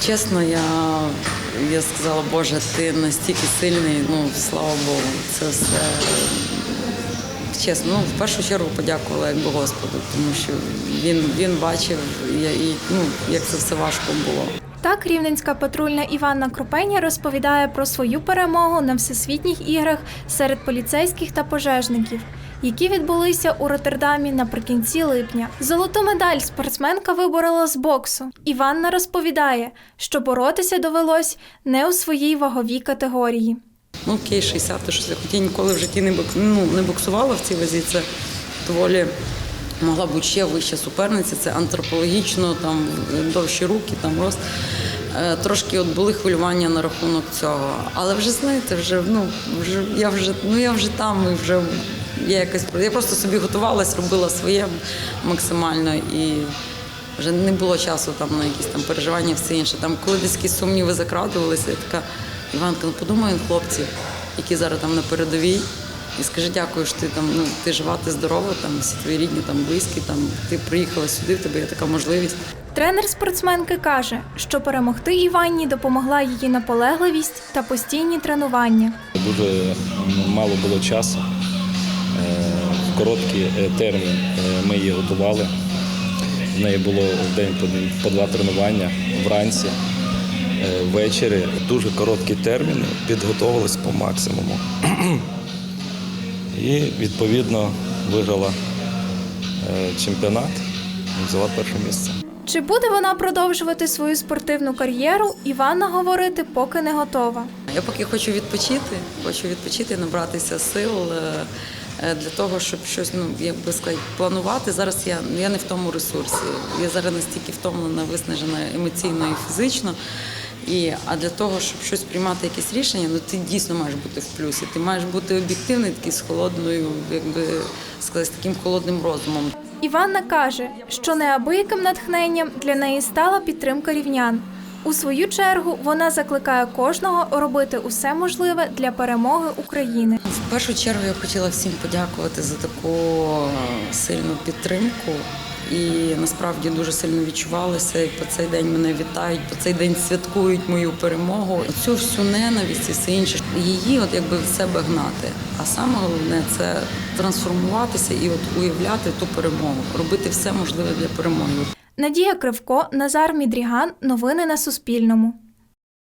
Чесно, я, я сказала, Боже, ти настільки сильний, ну слава Богу, це все. Чесно, ну в першу чергу подякувала якби Господу, тому що він, він бачив, і, і, ну, як це все важко було. Так, рівненська патрульна Іванна Крупеня розповідає про свою перемогу на всесвітніх іграх серед поліцейських та пожежників, які відбулися у Роттердамі наприкінці липня. Золоту медаль спортсменка виборола з боксу. Іванна розповідає, що боротися довелось не у своїй ваговій категорії. Ну, кей 60, то щось, я ніколи в житті не, бокс, ну, не боксувала в цій вазі. Це доволі могла бути ще вища суперниця. Це антропологічно, там довші руки, там рост. Е, Трошки от були хвилювання на рахунок цього. Але вже знаєте, вже ну вже я вже ну я вже там і вже я якось я просто собі готувалась, робила своє максимально і вже не було часу там на якісь там переживання, все інше. Там, коли десь якісь сумніви закрадувалися, я така Іванка, ну подумай он хлопців, які зараз там на передовій. І скажи дякую, що ти там ну ти жива, ти здорова, там всі твої рідні, там близькі, там ти приїхала сюди, в тебе є така можливість. Тренер спортсменки каже, що перемогти Іванні допомогла її наполегливість та постійні тренування. Дуже мало було часу. Е, В короткий е, термін е, ми її готували. В неї було в день по- два тренування вранці, ввечері. Дуже короткі терміни, підготувалися по максимуму. І відповідно виграла е, чемпіонат, взяла перше місце. Чи буде вона продовжувати свою спортивну кар'єру, Іванна говорити поки не готова. Я поки хочу відпочити, хочу відпочити, набратися сил е, е, для того, щоб щось, ну як би сказати, планувати. Зараз я, я не в тому ресурсі. Я зараз настільки втомлена, виснажена емоційно і фізично. І, а для того, щоб щось приймати якісь рішення, ну ти дійсно маєш бути в плюсі. Ти маєш бути об'єктивний, такий з холодною, якби сказати, таким холодним розумом. Іванна каже, що неабияким натхненням для неї стала підтримка рівнян. У свою чергу вона закликає кожного робити усе можливе для перемоги України. В першу чергу я хотіла всім подякувати за таку е, сильну підтримку. І насправді дуже сильно відчувалося, і по цей день мене вітають, по цей день святкують мою перемогу. Цю всю ненависть і все інше, її от якби в себе гнати. А саме головне це трансформуватися і от уявляти ту перемогу, робити все можливе для перемоги. Надія Кривко, Назар Мідріган. Новини на Суспільному.